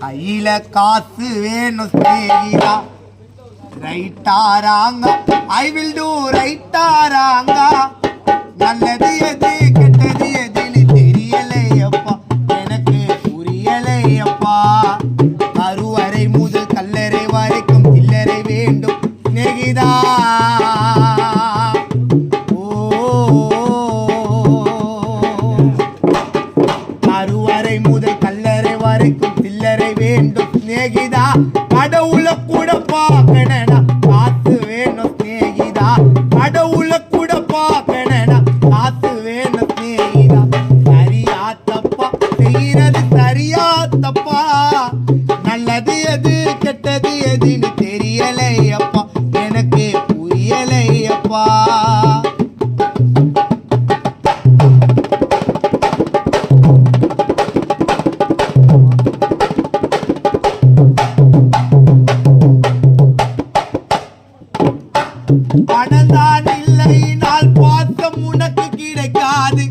கையில காசு வேணும் செய்யா ரைட்டாராங்க ஐ வில் டூ ரைட்டாராங்க நல்லது எது கெட்டது எதுன்னு தெரியலையப்பா. எனக்கு புரியலையப்பா. கருவறை முதல் கல்லறை வரைக்கும் இல்லறை வேண்டும். நெகிதா ஓ. கருவறை முதல் வேண்டும் சிநேகிதா. கடவுள கூட பார்க்கணா காத்து வேணும் சிநேகிதா. கடவுள கூட பார்க்கணா காத்து வேணும் சிநேகிதா. சரியா தப்பா செய்யறது சரியா தப்பா நல்லது எது கெட்டது எதுன்னு தெரியலையப்பா. எனக்கு புரியலையப்பா. பணந்தான் இல்லைனால் பாசம் உனக்கு கிடைக்காது.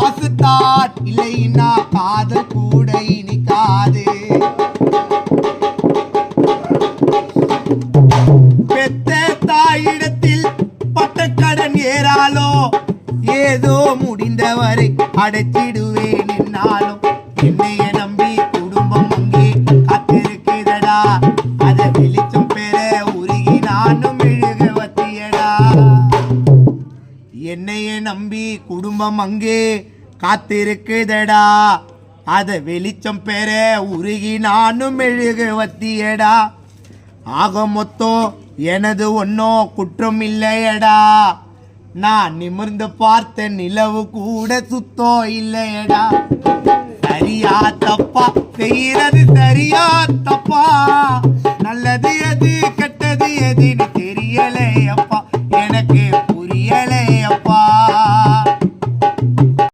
காசுத்தான் இல்லைன்னா காதல் கூட இனிக்காது. பெத்த தாயிடத்தில் பட்டக்கடன் ஏறாலோ ஏதோ முடிந்தவரை அடைச்சிடுவேன் என்னாலும். என்னைய என்னையே நம்பி குடும்பம் அங்கே காத்திருக்குதடா. அத வெளிச்சம் பெற உருகி நானும் மெழுக வத்தியடா. ஆக மொத்தம் எனது ஒன்றும் குற்றம் இல்லையடா. நான் நிமிர்ந்து பார்த்த நிலவு கூட சுத்தம் இல்லையடா. சரியா தப்பா செய்யறது சரியா தப்பா. நல்லது அது கெட்ட